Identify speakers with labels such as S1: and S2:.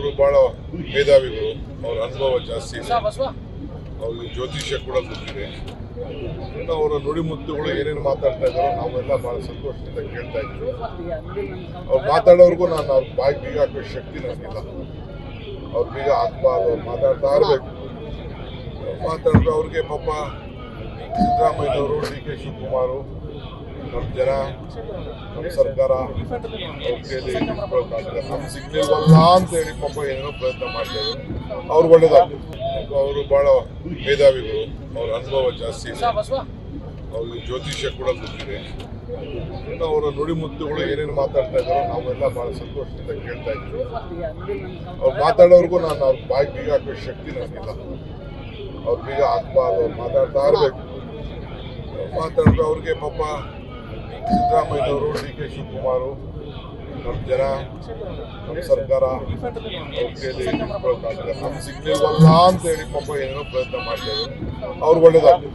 S1: ಅವರು ಬಹಳ ಮೇಧಾವಿಗಳು. ಅವ್ರ ಅನುಭವ ಜಾಸ್ತಿ ಇದೆ. ಅವ್ರಿಗೆ ಜ್ಯೋತಿಷ್ಯ ಕೂಡ ಗೊತ್ತಿದೆ. ಇನ್ನು ಅವರ ನುಡಿಮುತ್ತುಗಳು ಏನೇನು ಮಾತಾಡ್ತಾ ಇದ್ದಾರೋ ನಾವೆಲ್ಲ ಬಹಳ ಸಂತೋಷದಿಂದ ಕೇಳ್ತಾ ಇದ್ವಿ ಅವ್ರು ಮಾತಾಡೋರ್ಗೂ ನಾನು ಅವ್ರ ಬಾಯಿ ಬೀಗ ಹಾಕೋ ಶಕ್ತಿ ನನಗಿಲ್ಲ. ಅವ್ರ ಬೀಗ ಹಾಕ್ಬಾರ್ದು ಅವ್ರು ಮಾತಾಡ್ತಾ ಇರಬೇಕು. ಮಾತಾಡಿದ್ರೆ ಅವ್ರಿಗೆ ಪಾಪ ಸಿದ್ದರಾಮಯ್ಯನವರು ಡಿ ಕೆ ಶಿವಕುಮಾರು ನಮ್ಮ ಜನ ನಮ್ಮ ಸರ್ಕಾರ. ನಮ್ಗೆ ಸಿಗ್ಲಿಲ್ವಲ್ಲ ಅಂತ ಹೇಳಿ ಪಾಪ ಏನೇನೋ ಪ್ರಯತ್ನ ಮಾಡ್ತಾರೆ ಅವ್ರು ಒಳ್ಳೇದಾಗ್ತದೆ ಅವರು ಬಹಳ ಮೇಧಾವಿಗಳು ಅವ್ರ ಅನುಭವ ಜಾಸ್ತಿ ಅವ್ರಿಗೆ ಜ್ಯೋತಿಷ್ಯ ಕೂಡ ಗೊತ್ತಿದೆ ಇನ್ನು ಅವರ ನುಡಿಮುತ್ತುಗಳು ಏನೇನು ಮಾತಾಡ್ತಾ ಇದ್ದಾರೋ ನಾವೆಲ್ಲ ಬಹಳ ಸಂತೋಷದಿಂದ ಕೇಳ್ತಾ ಇದ್ದೀವಿ ಅವ್ರು ಮಾತಾಡೋರ್ಗೂ ನಾನು ಅವ್ರ ಬಾಯಿ ಬೀಗ ಹಾಕೋ ಶಕ್ತಿ ನನಗಿಲ್ಲ ಅವ್ರ ಬೀಗ ಹಾಕ್ಬಾರ್ದು, ಅವ್ರು ಮಾತಾಡ್ತಾ ಇರಬೇಕು. ಮಾತಾಡಿದ್ರೆ ಅವ್ರಿಗೆ ಪಾಪ ಸಿದ್ದರಾಮಯ್ಯವರು ಡಿ ಕೆ ಶಿವಕುಮಾರು ನಮ್ಮ ಜನ ನಮ್ಮ ಸರ್ಕಾರ. ನಮ್ಗೆ ಸಿಗ್ಲಿಲ್ವಲ್ಲ ಅಂತ ಹೇಳಿ ಪಾಪ ಏನೇನೋ ಪ್ರಯತ್ನ ಮಾಡ್ತಾರೆ ಅವ್ರು ಒಳ್ಳೇದಾಗ್ತದೆ